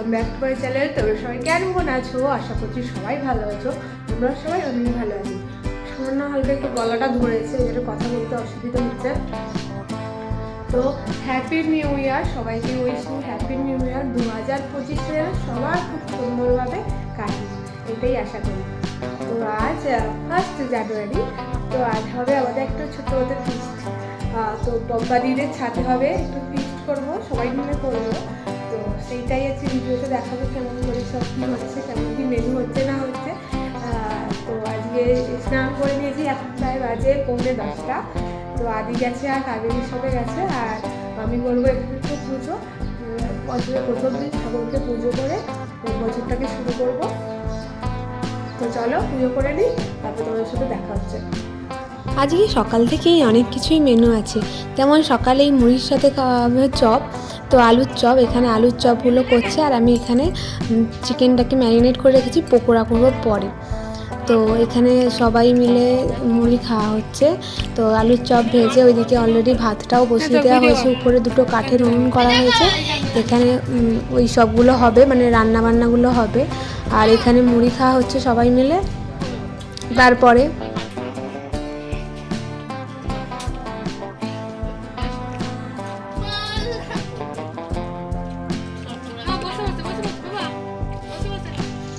Welcome back to my channel তোমরা সবাই কেমন আছো? আশা করছি সবাই ভালো আছো। তোমরা সবাই অনেক ভালো আছি। সামান্য হালকা একটু গলাটা ধরেছে জন্য কথা বলতে অসুবিধা হচ্ছে। তো হ্যাপি নিউ ইয়ার সবাইকে উইশিং হ্যাপি নিউ ইয়ার দু হাজার পঁচিশে সবার খুব সুন্দরভাবে কাটে এটাই আশা করি। তো আজ ফার্স্ট জানুয়ারি তো আজ হবে আমাদের একটা ছোটো মতো ফিস্ট তো বম্বাদিদের ছাদে হবে, একটু ফিস্ট করব, সবাই মিলে করব। তো সেইটাই আছে ভিডিওতে দেখাবো কেমন করে সব কী হচ্ছে, কেমন কী মেনু হচ্ছে, না হচ্ছে। তো আজকে স্নান করে নিয়েছি, এখন প্রায় বাজে পৌনে দশটা। তো আদি গেছে আর কাবেরির সাথে গেছে, আর আমি বলব একটু একটু পুজো। বছরের প্রথম দিন ঠাকুরকে পুজো করে বছরটাকে শুরু করব। তো চলো পুজো করে নিই, তারপর তোমাদের সাথে দেখা হচ্ছে। আজকে সকাল থেকেই অনেক কিছুই মেনু আছে। যেমন সকালেই মুড়ির সাথে খাওয়া হবে চপ তো আলুর চপ এখানে আলুর চপগুলো করছে আর আমি এখানে চিকেনটাকে ম্যারিনেট করে রেখেছি পকোড়া করব পরে। তো এখানে সবাই মিলে মুড়ি খাওয়া হচ্ছে। তো আলুর চপ ভেজে ওইদিকে অলরেডি ভাতটাও বসিয়ে দেওয়া হয়েছে। উপরে দুটো কাঠের উনুন করা হয়েছে। এখানে ওই সবগুলো হবে মানে রান্না বান্নাগুলো হবে। আর এখানে মুড়ি খাওয়া হচ্ছে সবাই মিলে। তারপরে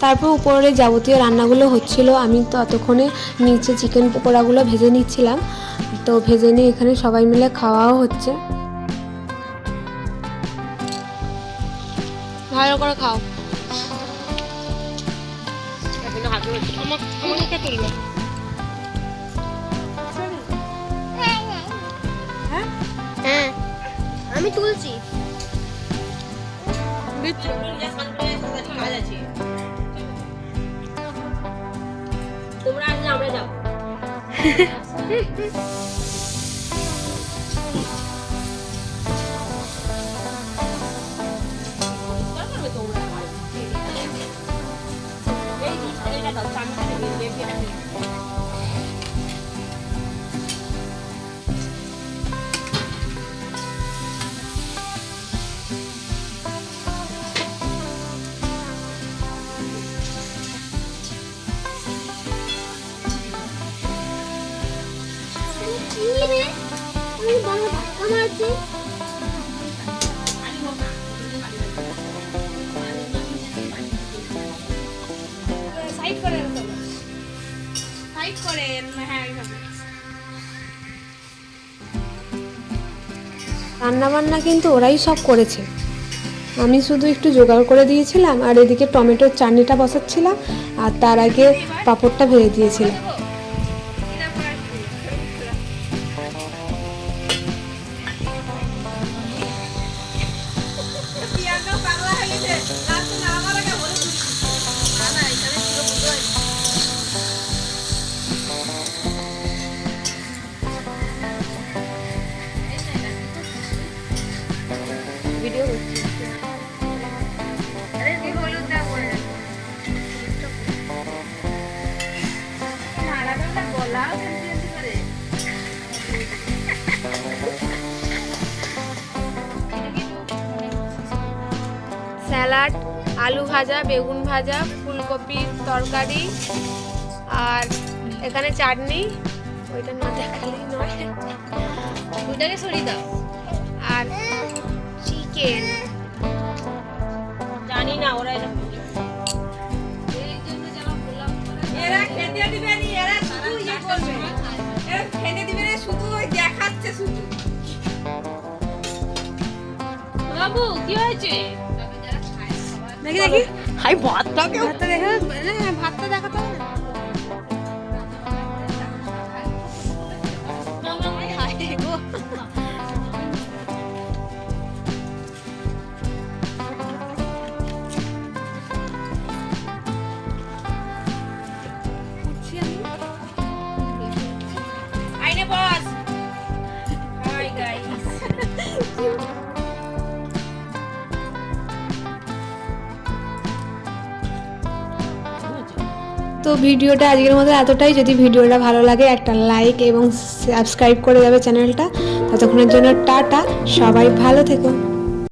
তারপর উপরে যাবতীয় রান্নাগুলো হচ্ছিল আমি তো ততক্ষণে নিচে চিকেন পকোড়াগুলো ভেজে নিচ্ছিলাম। তো ভেজে নিয়ে এখানে সবাই মিলে খাওয়াও হচ্ছে। ভালো করে খাও। হ্যাঁ আমি তুলছি। Hehehe করে হ্যাঁ রান্নাবান্না কিন্তু ওরাই সব করেছে। আমি শুধু একটু জোগাড় করে দিয়েছিলাম আর এদিকে টমেটোর চাটনিটা বসাচ্ছিলাম আর তার আগে পাঁপড়টা ভেজে দিয়েছিলাম। স্যালাড আলু ভাজা বেগুন ভাজা ফুলকপির তরকারি আর এখানে চাটনি। ওইটা না দেখালেই নয়। দুটাকে সরিয়ে দাও। আর চিকেন। জানি না ওরা এরা খেতে দিবে নি এরা শুধু ইয়ে করবে। এরা খেতে দিবে না শুধু ওই দেখাচ্ছে শুধু। বাবু কি হয়েছে? দেখি দেখি। হাই ভাতটাকে ভাতটা দেখে ভাতটা দেখাতে হবে তো ভিডিওটা আজকের মতো এতটাই। যদি ভিডিওটা ভালো লাগে, একটা লাইক এবং সাবস্ক্রাইব করে যাবে চ্যানেলটা। ততক্ষণের জন্য টাটা, সবাই ভালো থেকো।